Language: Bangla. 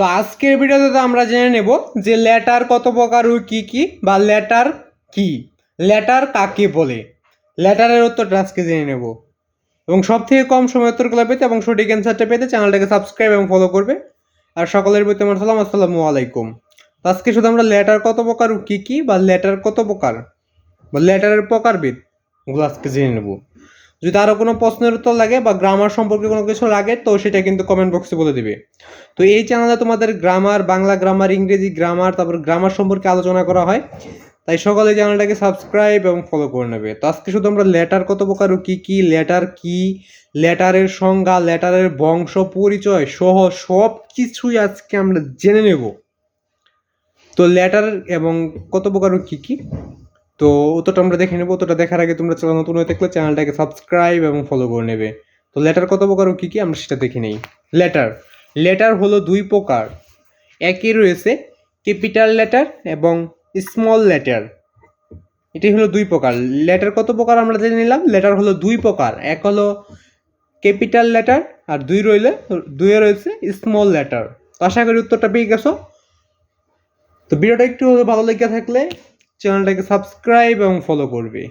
তো আজকের ভিডিওতে আমরা জেনে নেব যে লেটার কত প্রকার ও কী কী বা লেটার কি? লেটার কাকে বলে? লেটারের উত্তরটা আজকে জেনে নেব। এবং সব থেকে কম সময় উত্তরগুলো পেতে এবং সঠিক অ্যান্সারটা পেতে চ্যানেলটাকে সাবস্ক্রাইব এবং ফলো করবে। আর সকলের প্রতি আমার সালাম, আসসালামু আলাইকুম। তো আজকে শুধু আমরা লেটার কত প্রকার ও কী কী বা লেটার কত প্রকার? বা লেটারের প্রকারভেদ ওগুলো আজকে জেনে নেব। যদি আরও কোনো প্রশ্নের উত্তর লাগে বা গ্রামার সম্পর্কে কোনো কিছু লাগে, তো সেটা কিন্তু কমেন্ট বক্সে বলে দিবে। তো এই চ্যানেলে তোমাদের grammar Bangla grammar Ingreji grammar তারপর গ্রামার সম্পর্কে আলোচনা করা হয়। তাই সকলে চ্যানেলটাকে সাবস্ক্রাইব এবং ফলো করে নেবে। তো আজকে শুধু আমরা লেটার কত প্রকার কী কী লেটার কি লেটারের সংজ্ঞা লেটারের বংশ, পরিচয় সহ সব কিছুই আজকে আমরা জেনে নেব। তো লেটার এবং কত প্রকার কী কী? তো উত্তরটা আমরা দেখে নেব উত্তরটা দেখার আগে তোমরা চ্যানেল নতুন হয়ে থাকলে চ্যানেলটাকে সাবস্ক্রাইব এবং ফলো করে নেবে। তো লেটার কত প্রকার ও কী কী আমরা সেটা দেখে নেই। লেটার লেটার হলো দুই প্রকার। একই রয়েছে ক্যাপিটাল লেটার এবং স্মল লেটার এটি হলো দুই প্রকার। লেটার কত প্রকার আমরা জেনে নিলাম? লেটার হলো দুই প্রকার। এক হলো ক্যাপিটাল লেটার আর দুই রইলে, দুইয়ে রয়েছে স্মল লেটার তো আশা করি উত্তরটা পেয়ে গেছো। তো ভিডিওটা একটু ভালো লেগে থাকলে চ্যানেলটাকে সাবস্ক্রাইব এবং ফলো করবে।